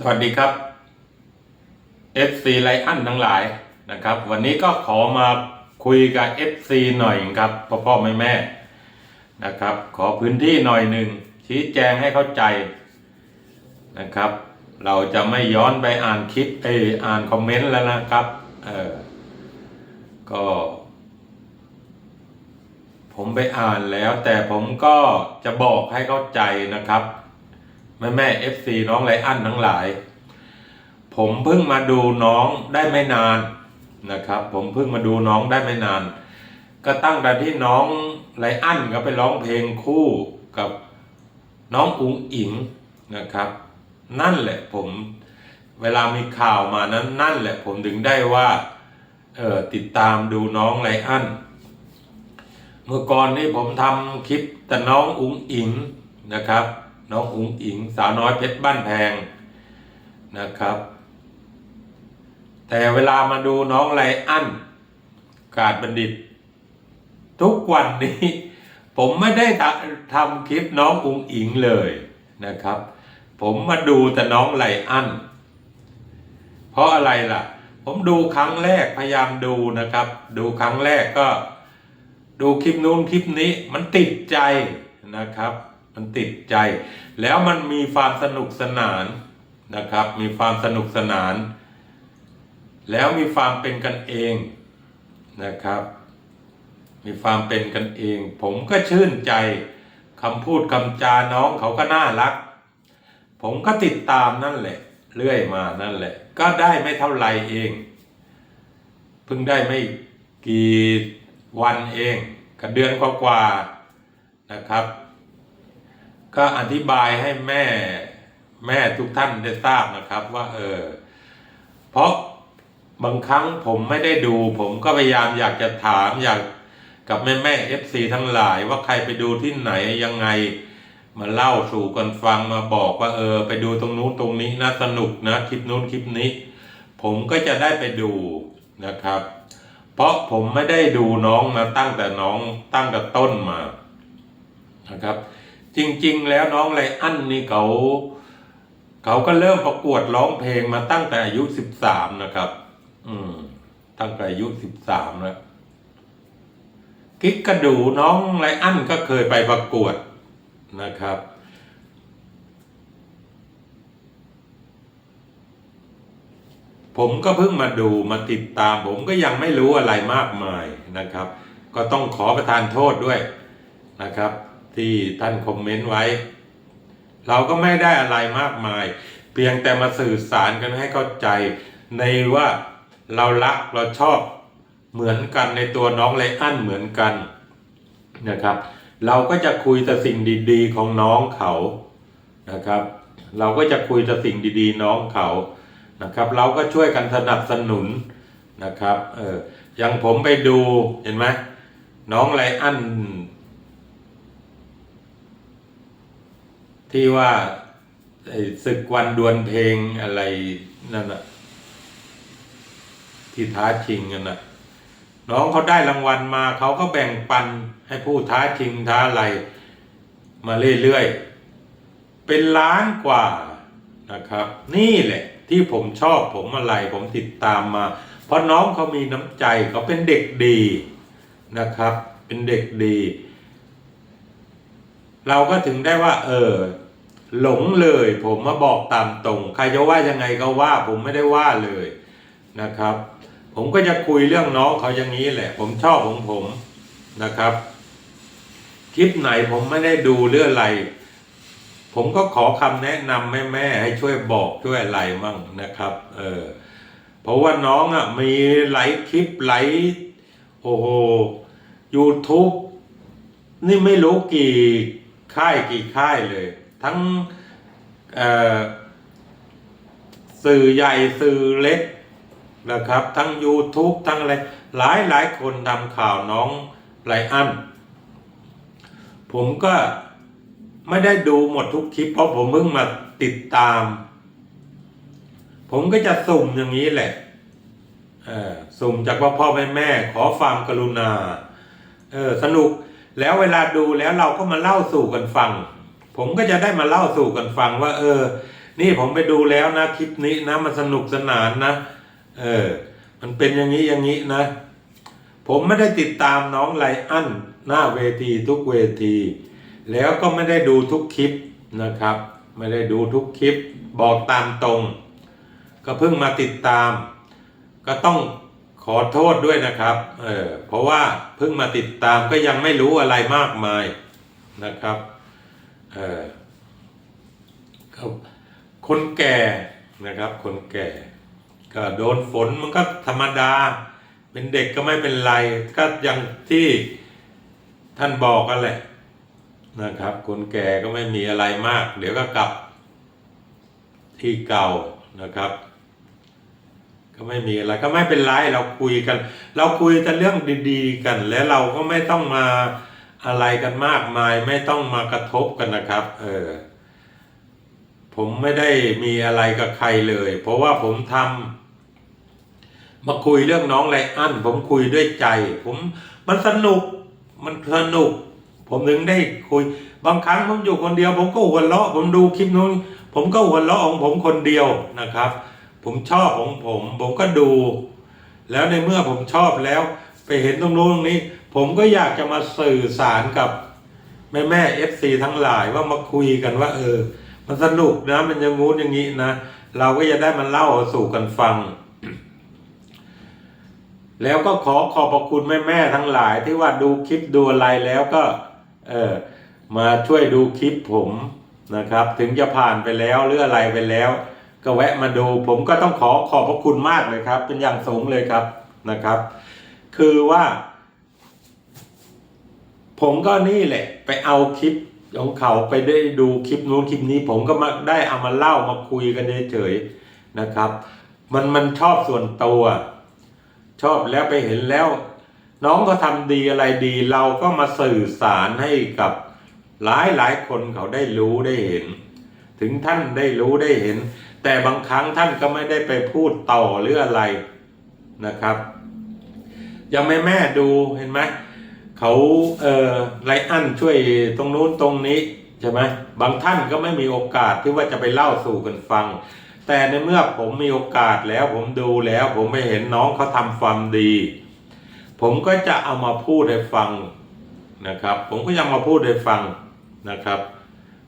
สวัสดีครับ FC ไลอันทั้งหลายนะครับ วันนี้ก็ขอมาคุยกับ FC หน่อยครับพ่อพ่อแม่แม่นะครับ ขอพื้นที่หน่อยหนึ่งชี้แจงให้เข้าใจนะครับ เราจะไม่ย้อนไปอ่านคลิปเอออ่านคอมเมนต์แล้วนะครับเออก็ ผมไปอ่านแล้ว แต่ผมก็จะบอกให้เข้าใจนะครับ แม่แม่เอฟซีน้องไลอันทั้งหลาย ผมเพิ่งมาดูน้องได้ไม่นานนะครับ ผมเพิ่งมาดูน้องได้ไม่นาน ก็ตั้งแต่ที่น้องไลอันก็ไปร้องเพลงคู่กับน้องอุ๋งอิงนะครับ นั่นแหละผมเวลามีข่าวมานั้นนั่นแหละผมถึงได้ว่าเออติดตามดูน้องไลอันเมื่อก่อนนี้ผมทำคลิปแต่น้องอุ๋งอิงนะครับ น้องอุ๋งอิง สาวน้อยเพชรบ้านแพงนะครับ แต่เวลามาดูน้องไลอันกาดบัณฑิต ทุกวันนี้ ผมไม่ได้ทำคลิปน้องอุ๋งอิงเลยนะครับ ผมมาดูแต่น้องไลอันเพราะอะไรล่ะ ผมดูครั้งแรกพยายามดูนะครับ ดูครั้งแรกก็ดูคลิปนู้นคลิปนี้มันติดใจนะครับ มันติดใจ แล้วมันมีความสนุกสนานนะครับ มีความสนุกสนาน แล้วมีความเป็นกันเองนะครับ มีความเป็นกันเอง ผมก็ชื่นใจคำพูดคำจาน้องเขาก็น่ารัก ผมก็ติดตามนั่นแหละ เรื่อยมานั่นแหละ ก็ได้ไม่เท่าไหรเอง เพิ่งได้ไม่กี่วันเองกับเดือนกว่าๆนะครับ ก็อธิบายให้แม่แม่ทุกท่านได้ทราบนะครับว่าเออเพราะบางครั้งผมไม่ได้ดู ผมก็พยายามอยากจะถามอยากกับแม่แม่เอฟซีทั้งหลายว่าใครไปดูที่ไหนยังไง มาเล่าสู่กันฟังมาบอกว่าเออ ไปดูตรงนู้นตรงนี้นะสนุกนะคลิปนู้นคลิปนี้ ผมก็จะได้ไปดูนะครับ เพราะผมไม่ได้ดูน้องมาตั้งแต่น้องตั้งแต่ต้นมานะครับ จริง ๆ แล้วน้องไรอันนี่เขาเขาก็เริ่มประกวดร้องเพลงมาตั้งแต่อายุสิบสามนะครับ อืม ตั้งแต่อายุสิบสามแล้วกิ๊กกระดูน้องไรอันก็เคยไปประกวดนะครับ ผมก็เพิ่งมาดูมาติดตาม ผมก็ยังไม่รู้อะไรมากมายนะครับ ก็ต้องขอประทานโทษด้วยนะครับ ที่ท่านคอมเมนต์ไว้ เราก็ไม่ได้อะไรมากมาย เพียงแต่มาสื่อสารกันให้เข้าใจ ในว่าเรารักเราชอบเหมือนกันในตัวน้องไลอันเหมือนกันนะครับ เราก็จะคุยแต่สิ่งดีๆของน้องเขานะครับ เราก็จะคุยแต่สิ่งดีๆ น้องเขานะครับ เราก็ช่วยกันสนับสนุนนะครับเอออย่างผมไปดูเห็นไหมน้องไลอัน ที่ว่าไอ้ศึกวันดวลเพลงอะไรนั่นน่ะที่ท้าชิงกันน่ะ น้องเขาได้รางวัลมาเขาก็แบ่งปันให้ผู้ท้าชิงท้าอะไรมาเรื่อยๆ เป็นล้านกว่านะครับ นี่แหละที่ผมชอบผมอะไรผมติดตามมา เพราะน้องเขามีน้ำใจเขาเป็นเด็กดีนะครับ เป็นเด็กดี เราก็ถึงได้ว่า เออ หลงเลย ผมมาบอกตามตรง ใครจะว่ายังไงก็ว่า ผมไม่ได้ว่าเลยนะครับ ผมก็จะคุยเรื่องน้องเขาอย่างนี้แหละ ผมชอบของผมนะครับ คลิปไหนผมไม่ได้ดูเรื่องอะไร ผมก็ขอคำแนะนำแม่แม่ให้ช่วยบอกช่วยอะไรมั่งนะครับ เออเพราะว่าน้องอะมีหลายคลิปหลายโอ้โห YouTube นี่ไม่รู้กี่ ค่ายกี่ค่ายเลย ทั้งสื่อใหญ่สื่อเล็กนะครับ ทั้ง YouTube ทั้งอะไร หลายหลายคนทำข่าวน้องไลอันผมก็ไม่ได้ดูหมดทุกคลิป เพราะผมเพิ่งมาติดตาม ผมก็จะสุ่มอย่างนี้แหละสุ่มจากพ่อพ่อแม่แม่ขอความกรุณา เออสนุก แล้วเวลาดูแล้วเราก็มาเล่าสู่กันฟัง ผมก็จะได้มาเล่าสู่กันฟังว่า เออ นี่ผมไปดูแล้วนะคลิปนี้นะมันสนุกสนานนะ เออ มันเป็นอย่างนี้อย่างนี้นะ ผมไม่ได้ติดตามน้องไลอันหน้าเวทีทุกเวที แล้วก็ไม่ได้ดูทุกคลิปนะครับ ไม่ได้ดูทุกคลิปบอกตามตรง ก็เพิ่งมาติดตาม ก็ต้อง อโทษด้วยนะครับ เออ เพราะว่าเพิ่งมาติดตามก็ยังไม่รู้อะไรมากมายนะครับ เออคนแก่นะครับ คนแก่ ก็โดนฝนมันก็ธรรมดา เป็นเด็กก็ไม่เป็นไร ก็อย่างที่ท่านบอกกันแหละนะครับ คนแก่ก็ไม่มีอะไรมาก เดี๋ยวก็กลับที่เก่านะครับ ก็ไม่มีอะไรก็ไม่เป็นไรเราคุยกัน เราคุยแต่เรื่องดีๆกัน แล้วเราก็ไม่ต้องมาอะไรกันมากมาย ไม่ต้องมากระทบกันนะครับ เออผมไม่ได้มีอะไรกับใครเลย เพราะว่าผมทำมาคุยเรื่องน้องไรอันผมคุยด้วยใจ ผมมันสนุกมันสนุก ผมถึงได้คุย บางครั้งผมอยู่คนเดียว ผมก็หัวเราะผมดูคลิปนู้นผมก็หัวเราะของผมคนเดียวนะครับ ผมชอบของผม ผมก็ดู แล้วในเมื่อผมชอบแล้ว ไปเห็นตรงนู้นตรงนี้ ผมก็อยากจะมาสื่อสารกับแม่แม่เอฟซีทั้งหลายว่ามาคุยกันว่า เออ มันสนุกนะมันอยังงู้นอย่างนี้นะเราก็จะได้มาเล่าสู่กันฟัง แล้วก็ขอขอบพระคุณแม่แม่ทั้งหลาย ที่ว่าดูคลิปดูอะไรแล้วก็ เออมาช่วยดูคลิปผมนะครับ ถึงจะผ่านไปแล้วหรืออะไรไปแล้ว ก็แวะมาดู ผมก็ต้องขอขอบพระคุณมากเลยครับ เป็นอย่างสูงเลยครับนะครับ คือว่า ผมก็นี่แหละ ไปเอาคลิปของเขาไปได้ดูคลิปนู้นคลิปนี้ ผมก็มาได้เอามาเล่ามาคุยกันเฉยๆนะครับ มันมันชอบส่วนตัว ชอบแล้วไปเห็นแล้ว น้องก็ทำดีอะไรดี เราก็มาสื่อสารให้กับหลายหลายคนเขาได้รู้ได้เห็น ถึงท่านได้รู้ได้เห็น แต่บางครั้งท่านก็ไม่ได้ไปพูดต่อหรืออะไรนะครับยังไม่แม่ดูเห็นไหมเขาเอ่อไลอันช่วยตรงนู้นตรงนี้ใช่ไหมบางท่านก็ไม่มีโอกาสที่ว่าจะไปเล่าสู่กันฟัง แต่ในเมื่อผมมีโอกาสแล้วผมดูแล้ว ผมไปเห็นน้องเขาทำความดี ผมก็จะเอามาพูดให้ฟังนะครับ ผมก็ยังมาพูดให้ฟังนะครับ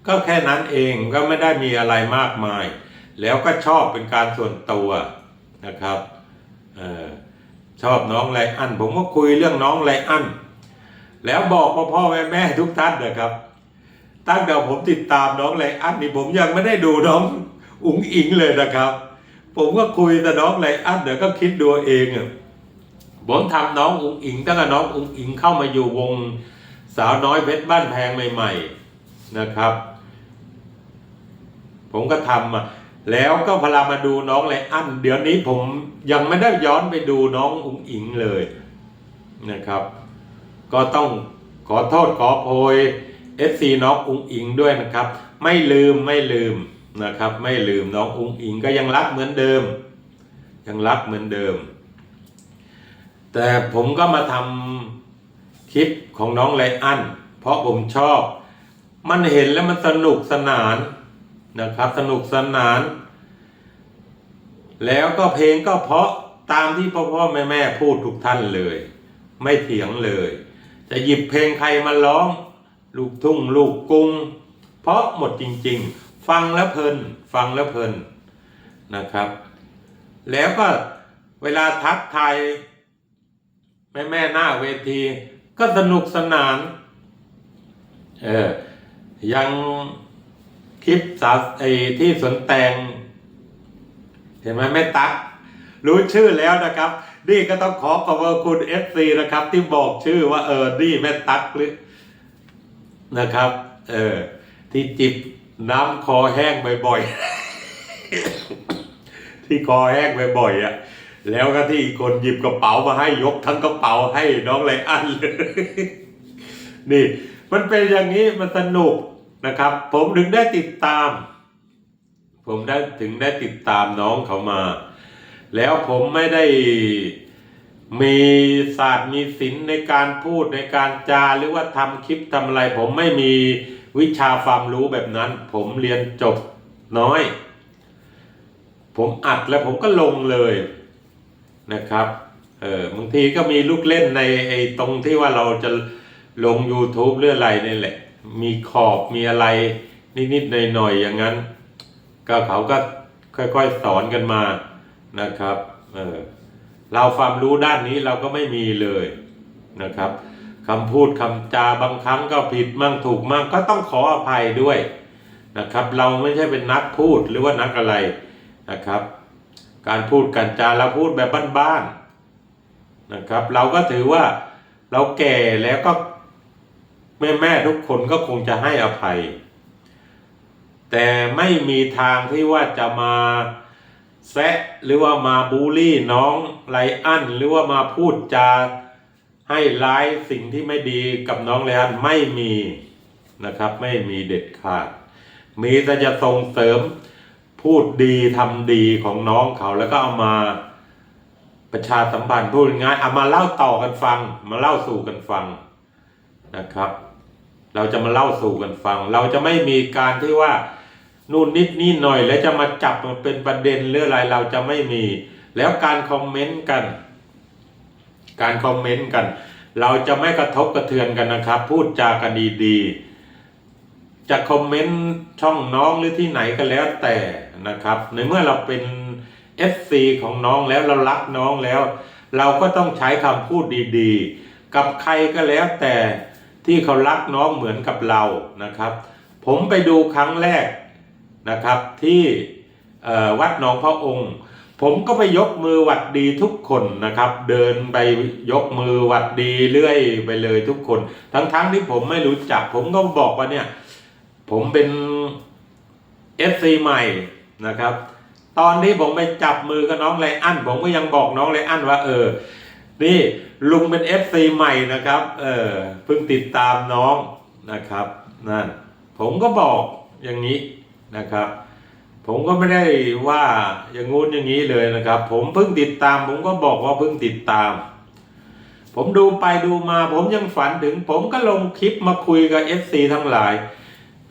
ก็แค่นั้นเองก็ไม่ได้มีอะไรมากมาย แล้วก็ชอบเป็นการส่วนตัวนะครับออชอบน้องไลอัน ผมก็คุยเรื่องน้องไลอัน แล้วบอกพ่อพ่อแม่แม่ทุกท่านนะครับ ตั้งแต่ผมติดตามน้องไลอันนี่ผมยังไม่ได้ดูน้องอุ๋งอิงเลยนะครับ ผมก็คุยแต่น้องไลอันเดี๋ยวก็คิดดูเองผมทำน้องอุ๋งอิงตั้งแต่น้องอุ๋งอิงเข้ามาอยู่วงสาวน้อยเพชรบ้านแพงใหม่ ๆนะครับ ผมก็ทำมา แล้วก็พลามาดูน้องไลอันเดี๋ยวนี้ผมยังไม่ได้ย้อนไปดูน้องอุ๋งอิงเลยนะครับ ก็ต้องขอโทษขอโพยเอฟซีน้องอุ๋งอิงด้วยนะครับ ไม่ลืมไม่ลืมนะครับ ไม่ลืมน้องอุ๋งอิงก็ยังรักเหมือนเดิม ยังรักเหมือนเดิม แต่ผมก็มาทำคลิปของน้องไลอันเพราะผมชอบ มันเห็นแล้วมันสนุกสนาน นะครับ สนุกสนาน แล้วก็เพลงก็เพราะตามที่พ่อพ่อแม่แม่พูดทุกท่านเลย ไม่เถียงเลย จะหยิบเพลงใครมาร้อง ลูกทุ่งลูกกรุงเพราะหมดจริง ๆ ฟังแล้วเพลิน ฟังแล้วเพลินนะครับ แล้วก็เวลาทักทายแม่แม่หน้าเวที ก็สนุกสนาน เออยัง คลิปสาวไอ้ที่สวนแตง เห็นไหมแม่ตั๊กรู้ชื่อแล้วนะครับ นี่ก็ต้องขอขอบคุณเอฟซีนะครับ ที่บอกชื่อว่าเออนี่แม่ตั๊กหรือนะครับ เออที่จิบน้ำคอแห้งบ่อยๆ ที่คอแห้งบ่อยๆอะ แล้วก็ที่คนหยิบกระเป๋ามาให้ยกทั้งกระเป๋าให้น้องไลอันเลย นี่ มันเป็นอย่างนี้มันสนุก นะครับ ผมถึงได้ติดตาม ผมได้ถึงได้ติดตามน้องเขามา แล้วผมไม่ได้มีศาสตร์มีศิลป์ในการพูดในการจาหรือว่าทำคลิปทำอะไร ผมไม่มีวิชาความรู้แบบนั้น ผมเรียนจบน้อย ผมอัดแล้วผมก็ลงเลยนะครับเออบางทีก็มีลูกเล่นในไอ้ตรงที่ว่าเราจะลง YouTube เรื่องอะไรนี่แหละ มีขอบมีอะไรนิดๆหน่อยๆอย่างนั้น ก็เขาก็ค่อยๆสอนกันมานะครับเออเราความรู้ด้านนี้เราก็ไม่มีเลยนะครับคำพูดคำจาบางครั้งก็ผิดมั่งถูกมั่งก็ต้องขออภัยด้วยนะครับ เราไม่ใช่เป็นนักพูดหรือว่านักอะไรนะครับ การพูดกันจาเราพูดแบบบ้านๆนะครับ เราก็ถือว่าเราแก่แล้วก็ แม่แม่ๆทุกคนก็คงจะให้อภัย แต่ไม่มีทางที่ว่าจะมาแซะหรือว่ามาบูลลี่น้องไลอันหรือว่ามาพูดจาให้ร้ายสิ่งที่ไม่ดีกับน้องไลอันไม่มีนะครับไม่มีเด็ดขาด มีแต่จะส่งเสริมพูดดีทำดีของน้องเขาแล้วก็เอามาประชาสัมพันธ์พูดง่ายเอามาเล่าต่อกันฟัง มาเล่าสู่กันฟังนะครับ เราจะมาเล่าสู่กันฟัง เราจะไม่มีการที่ว่านู่นนิดนี่หน่อยแล้วจะมาจับมาเป็นประเด็นหรืออะไรเราจะไม่มี แล้วการคอมเมนต์กัน การคอมเมนต์กัน เราจะไม่กระทบกระเทือนกันนะครับ พูดจากันดีๆ จะคอมเมนต์ช่องน้องหรือที่ไหนก็แล้วแต่นะครับ ในเมื่อเราเป็น FC ของน้องแล้วเรารักน้องแล้ว เราก็ต้องใช้คำพูดดีๆ กับใครก็แล้วแต่ ที่เขารักน้องเหมือนกับเรานะครับ ผมไปดูครั้งแรกนะครับที่วัดหนองพระองค์ ผมก็ไปยกมือหวัดดีทุกคนนะครับ เดินไปยกมือหวัดดีเรื่อยไปเลยทุกคน ทั้งๆที่ผมไม่รู้จัก ผมก็บอกว่าเนี่ยผมเป็น FC ใหม่นะครับ ตอนที่ผมไปจับมือกับน้องไลอันผมก็ยังบอกน้องไลอันว่าเออ นี่ลุงเป็น FC ใหม่นะครับ เออเพิ่งติดตามน้องนะครับนั่นผมก็บอกอย่างนี้นะครับ ผมก็ไม่ได้ว่าอย่างงู้นอย่างนี้เลยนะครับ ผมเพิ่งติดตาม ผมก็บอกว่าเพิ่งติดตาม ผมดูไปดูมา ผมยังฝันถึง ผมก็ลงคลิปมาคุยกับ FC ทั้งหลาย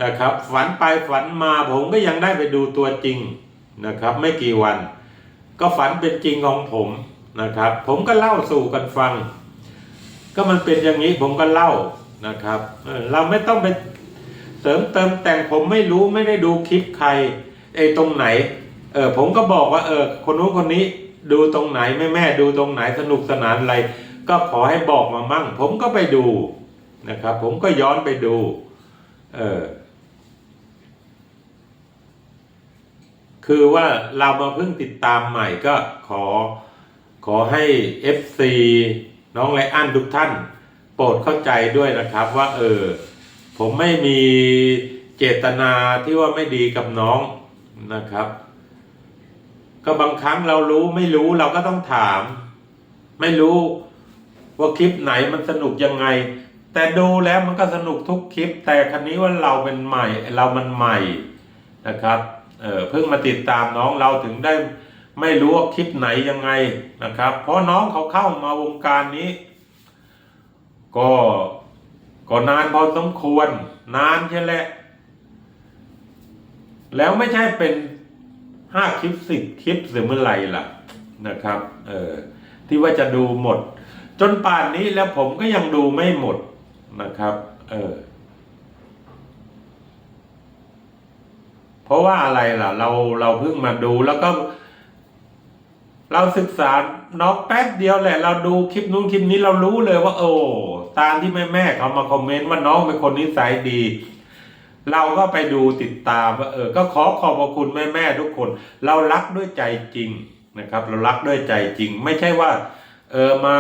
นะครับ ฝันไปฝันมาผมก็ยังได้ไปดูตัวจริงนะครับ ไม่กี่วัน ก็ฝันเป็นจริงของผม นะครับ ผมก็เล่าสู่กันฟัง ก็มันเป็นอย่างนี้ผมก็เล่านะครับเราไม่ต้องไปเสริมเติมแต่งผมไม่รู้ไม่ได้ดูคลิปใครไอ้ตรงไหนเออผมก็บอกว่าเออคนนู้นคนนี้ดูตรงไหนแม่แม่ดูตรงไหนสนุกสนานอะไร ก็ขอให้บอกมามั่ง ผมก็ไปดูนะครับ ผมก็ย้อนไปดูเออคือว่าเรามาเพิ่งติดตามใหม่ก็ขอ ขอให้ FC น้องไลอ้อนทุกท่าน โปรดเข้าใจด้วยนะครับว่าเออผมไม่มีเจตนาที่ว่าไม่ดีกับน้องนะครับ ก็บางครั้งเรารู้ไม่รู้เราก็ต้องถาม ไม่รู้ว่าคลิปไหนมันสนุกยังไง แต่ดูแล้วมันก็สนุกทุกคลิป แต่คันนี้ว่าเราเป็นใหม่เรามันใหม่นะครับเออเพิ่งมาติดตามน้องเราถึงได้ ไม่รู้ว่าคลิปไหนยังไงนะครับ เพราะน้องเขาเข้ามาวงการนี้ ก็ก็นานพอสมควร นานใช่แหละ แล้วไม่ใช่เป็นห้าคลิปสิบคลิปหรือเมื่อไหรล่ะนะครับเออที่ว่าจะดูหมด จนป่านนี้แล้วผมก็ยังดูไม่หมดนะครับเออเพราะว่าอะไรล่ะ เราเราเพิ่งมาดูแล้วก็ เราศึกษาน้องแป๊บเดียวแหละ เราดูคลิปนู้นคลิปนี้เรารู้เลยว่า โอ้ตามที่แม่แม่เขามาคอมเมนต์ว่าน้องเป็นคนนิสัยดี เราก็ไปดูติดตามว่าเออ ก็ขอขอบพระคุณแม่แม่ทุกคน เรารักด้วยใจจริงนะครับ เรารักด้วยใจจริง ไม่ใช่ว่า เออมา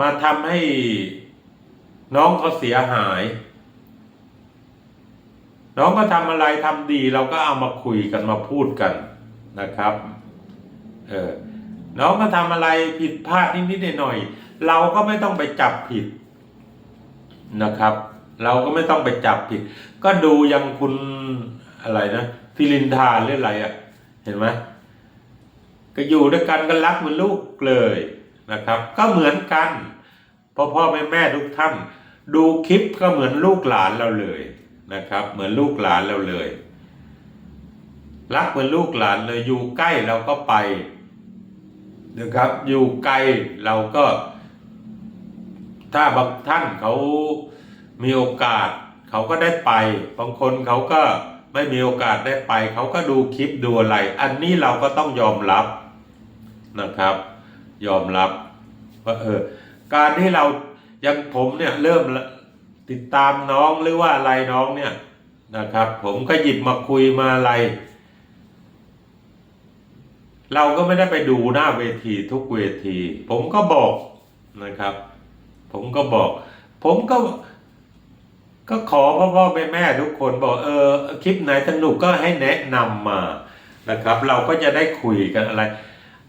มาทำให้น้องเขาเสียหาย น้องก็ทำอะไรทำดี เราก็เอามาคุยกันมาพูดกันนะครับ เออน้องก็ทำอะไรผิดพลาดนิดๆหน่อยๆเราก็ไม่ต้องไปจับผิดนะครับ เราก็ไม่ต้องไปจับผิด ก็ดูยังคุณอะไรนะฟิลินทานหรืออะไรอะ่ะ เห็นไหมก็อยู่ด้วยกันก็รักเหมือนลูกเลยนะครับ ก็เหมือนกันพ่อพ่อแม่แม่ทุกท่านดูคลิปก็เหมือนลูกหลานเราเลยนะครับ เหมือนลูกหลานเราเลย รักเหมือนลูกหลานเลยอยู่ใกล้เราก็ไป นะครับ อยู่ไกลเราก็ ถ้าบางท่านเขามีโอกาส เขาก็ได้ไป บางคนเขาก็ไม่มีโอกาสได้ไป เขาก็ดูคลิปดูอะไร อันนี้เราก็ต้องยอมรับนะครับ ยอมรับว่าเออการที่เรายังผมเนี่ยเริ่มติดตามน้องหรือว่าอะไรน้องเนี่ยนะครับ ผมก็หยิบมาคุยมาอะไร เราก็ไม่ได้ไปดูหน้าเวทีทุกเวที ผมก็บอกนะครับ ผมก็บอก ผมก็ ก็ขอพ่อพ่อแม่แม่ทุกคนบอกเออคลิปไหนสนุกก็ให้แนะนำมานะครับ เราก็จะได้คุยกันอะไร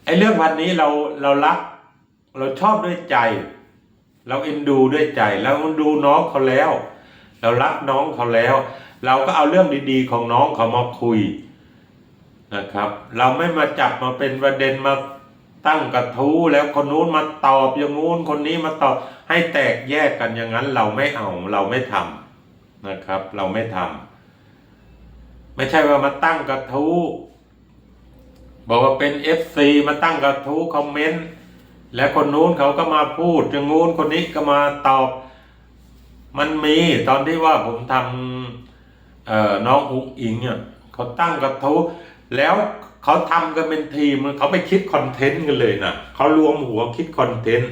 ไอ้เรื่องพันนี้เราเรารัก เราชอบด้วยใจ เราเอ็นดูด้วยใจเราดูน้องเขาแล้ว เรารักน้องเขาแล้ว เราก็เอาเรื่องดีๆของน้องเขามาคุย นะครับ เราไม่มาจับมาเป็นประเด็นมาตั้งกระทู้แล้วคนนู้นมาตอบอย่างงู้นคนนี้มาตอบให้แตกแยกกันอย่างนั้น เราไม่เอาเราไม่ทำนะครับ เราไม่ทำไม่ใช่ว่ามาตั้งกระทู้บอกว่าเป็นเอฟซีมาตั้งกระทู้คอมเมนต์และคนนู้นเขาก็มาพูดอย่างงู้นคนนี้ก็มาตอบ มันมีตอนที่ว่าผมทำน้องอุ้งอิงเนี่ยเขาตั้งกระทู้ แล้วเขาทำกันเป็นทีมเขาไปคิดคอนเทนต์กันเลยนะเขารวมหัวคิดคอนเทนต์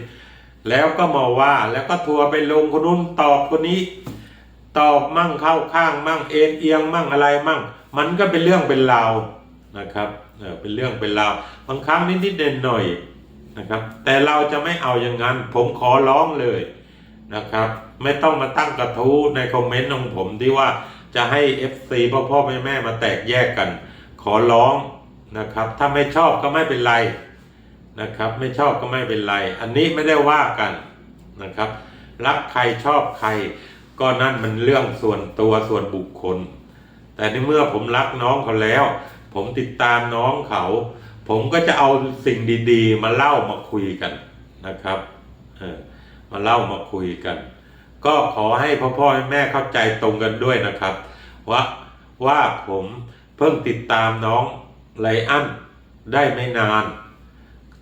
แล้วก็มาว่าแล้วก็ทัวร์ไปลงคนนู้นตอบคนนี้ ตอบมั่งเข้าข้างมั่งเอ็นเอียงมั่งอะไรมั่ง มันก็เป็นเรื่องเป็นราวนะครับเเป็นเรื่องเป็นราวบางครั้งนิดๆเด่นหน่อยนะครับ แต่เราจะไม่เอาอย่างนั้น ผมขอร้องเลยนะครับ ไม่ต้องมาตั้งกระทู้ในคอมเมนต์ของผมที่ว่าจะให้ FC พ่อพ่อแม่แม่มาแตกแยกกัน ขอร้องนะครับ ถ้าไม่ชอบก็ไม่เป็นไรนะครับ ไม่ชอบก็ไม่เป็นไร อันนี้ไม่ได้ว่ากันนะครับ รักใครชอบใคร ก็นั่นมันเรื่องส่วนตัวส่วนบุคคล แต่ในเมื่อผมรักน้องเขาแล้ว ผมติดตามน้องเขา ผมก็จะเอาสิ่งดีๆ มาเล่ามาคุยกันนะครับเออมาเล่ามาคุยกัน ก็ขอให้พ่อพ่อแม่เข้าใจตรงกันด้วยนะครับ ว่าว่าผม เพิ่งติดตามน้องไลอันได้ไม่นาน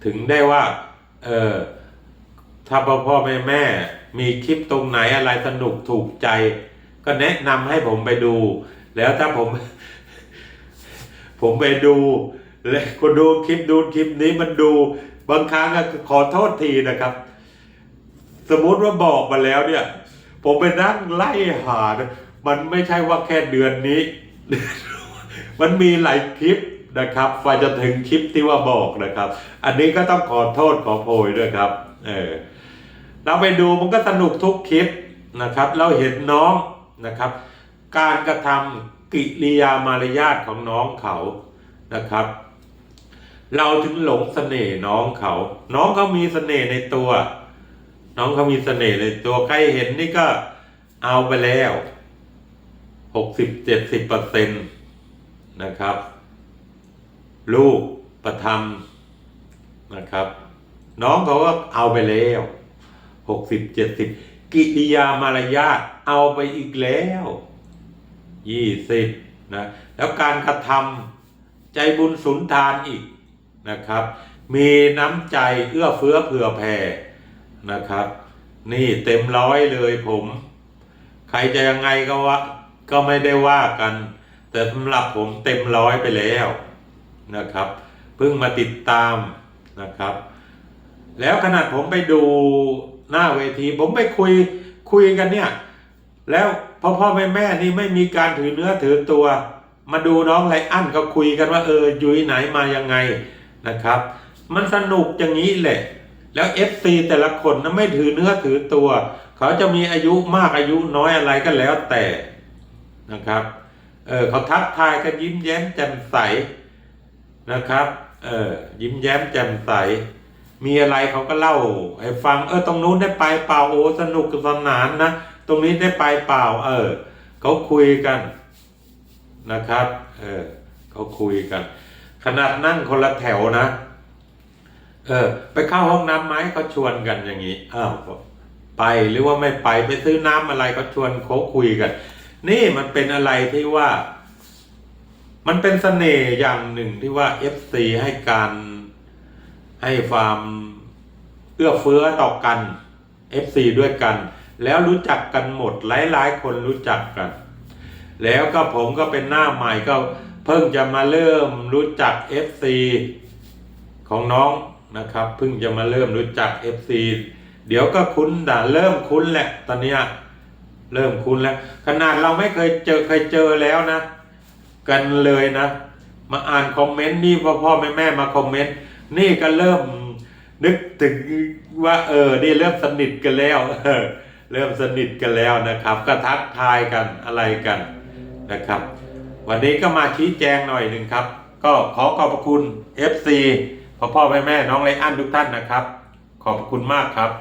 ถึงได้ว่า เออถ้าพ่อพ่อแม่แม่มีคลิปตรงไหนอะไรสนุกถูกใจ ก็แนะนำให้ผมไปดู แล้วถ้าผม ผมไปดูแล้วก็ดูคลิปดูคลิปนี้มันดู บางครั้งก็ขอโทษทีนะครับ สมมติว่าบอกมาแล้วเนี่ย ผมไปนั่งไล่หานะมันไม่ใช่ว่าแค่เดือนนี้ มันมีหลายคลิปนะครับกว่าจะถึงคลิปที่ว่าบอกนะครับ อันนี้ก็ต้องขอโทษขอโพยด้วยครับ เออเราไปดูมันก็สนุกทุกคลิปนะครับ เราเห็นน้องนะครับ การกระทำกิริยามารยาทของน้องเขานะครับ เราถึงหลงเสน่ห์น้องเขา น้องเขามีเสน่ห์ในตัว น้องเขามีเสน่ห์ในตัวใครเห็นนี่ก็เอาไปแล้วหกสิบเจ็ดสิบเปอร์เซ็นต์ นะครับ ลูกประทำนะครับ น้องเขาก็เอาไปแล้วหกสิบเจ็ดสิบกิริยามารยาทเอาไปอีกแล้วยี่สิบนะแล้วการกระทำใจบุญสุนทานอีกนะครับ มีน้ำใจเอื้อเฟื้อเผื่อแผ่นะครับ นี่เต็มร้อยเลยผม ใครจะยังไงก็ว่าก็ไม่ได้ว่ากัน แต่สำหรับผมเต็มร้อยไปแล้วนะครับ เพิ่งมาติดตามนะครับ แล้วขนาดผมไปดูหน้าเวทีผมไปคุยคุยกันเนี่ย แล้วพ่อพ่อแม่แม่นี่ไม่มีการถือเนื้อถือตัว มาดูน้องไรอันก็คุยกันว่าเออยุยไหนมายังไงนะครับ มันสนุกอย่างนี้แหละ แล้ว FC แต่ละคนนะไม่ถือเนื้อถือตัว เขาจะมีอายุมากอายุน้อยอะไรก็แล้วแต่นะครับ เออเขาทักทายกันยิ้มแย้มแจ่มใสนะครับเออยิ้มแย้มแจ่มใส มีอะไรเขาก็เล่าให้ฟังเออตรงนู้นได้ไปเปล่าโอ้สนุกสนานนะตรงนี้ได้ไปเปล่า เออเขาคุยกันนะครับเออเขาคุยกัน ขนาดนั่งคนละแถวนะเออไปเข้าห้องน้ำไหมเขาชวนกันอย่างนี้อ้าวไปหรือว่าไม่ไปไปซื้อน้ำอะไรก็ชวนเขาคุยกัน นี่มันเป็นอะไรที่ว่า มันเป็นเสน่ห์อย่างหนึ่งที่ว่า FC ให้การให้ความเอื้อเฟื้อต่อกัน FC ด้วยกัน แล้วรู้จักกันหมดหลายๆคนรู้จักกัน แล้วก็ผมก็เป็นหน้าใหม่ก็เพิ่งจะมาเริ่มรู้จัก FC ของน้องนะครับ เพิ่งจะมาเริ่มรู้จัก FC เดี๋ยวก็คุ้นด่าเริ่มคุ้นแหละตอนเนี้ย เริ่มคุ้นแล้ว ขนาดเราไม่เคยเจอเคยเจอแล้วนะ กันเลยนะ มาอ่านคอมเมนต์นี่พ่อพ่อแม่แม่มาคอมเมนต์นี่ก็เริ่มนึกถึงว่า เออนี่เริ่มสนิทกันแล้วเริ่มสนิทกันแล้วนะครับ ก็ทักทายกันอะไรกันนะครับ วันนี้ก็มาชี้แจงหน่อยหนึ่งครับ ก็ขอขอบพระคุณ FC พ่อพ่อแม่แม่น้องไรอันทุกท่านนะครับ ขอบพระคุณมากครับ